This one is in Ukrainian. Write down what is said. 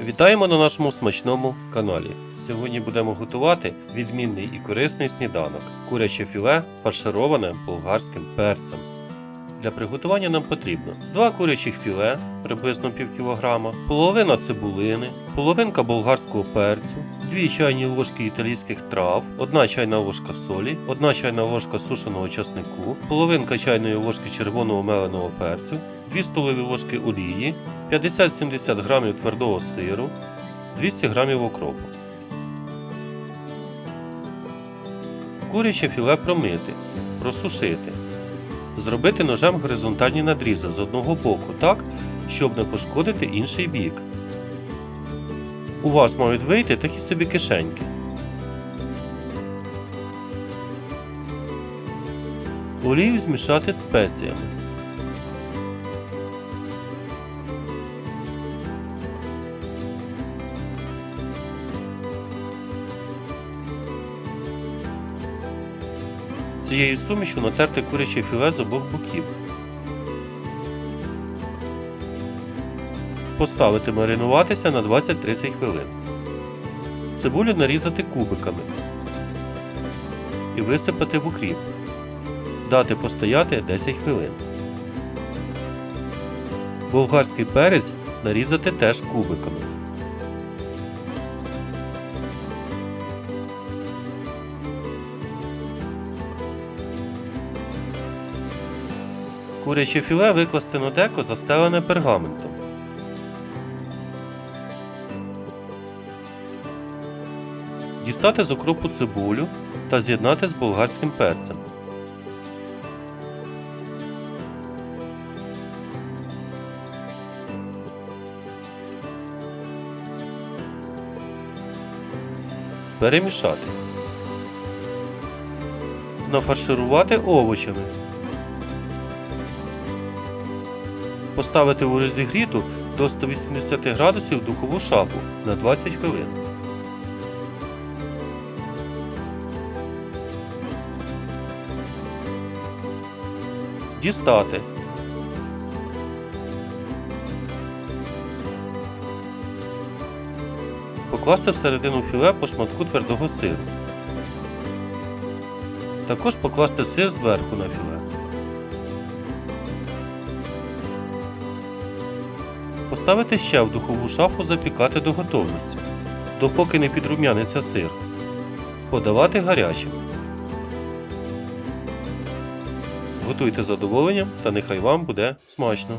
Вітаємо на нашому смачному каналі. Сьогодні будемо готувати відмінний і корисний сніданок куряче філе фаршироване болгарським перцем. Для приготування нам потрібно 2 курячих філе, приблизно пів кілограма, половина цибулини, половинка болгарського перцю, 2 чайні ложки італійських трав, 1 чайна ложка солі, 1 чайна ложка сушеного часнику, половинка чайної ложки червоного меленого перцю, 2 столові ложки олії, 50-70 грамів твердого сиру, 200 грамів окропу. Куряче філе промити, просушити. Зробити ножем горизонтальні надрізи з одного боку так, щоб не пошкодити інший бік. У вас мають вийти такі собі кишеньки. Олію змішати спеціями. Цією сумішю натерти куряче філе з обох боків. Поставити маринуватися на 20-30 хвилин. Цибулю нарізати кубиками і висипати в укріп. Дати постояти 10 хвилин. Болгарський перець нарізати теж кубиками. Куряче філе викласти на деко, застелене пергаментом. Дістати з окропу цибулю та з'єднати з болгарським перцем. Перемішати. Нафарширувати овочами. Поставити у розігріту до 180 градусів духову шафу на 20 хвилин. Дістати. Покласти всередину філе по шматку твердого сиру. Також покласти сир зверху на філе. Поставити ще в духову шафу запікати до готовності, допоки не підрум'яниться сир. Подавати гарячим. Готуйте задоволенням та нехай вам буде смачно!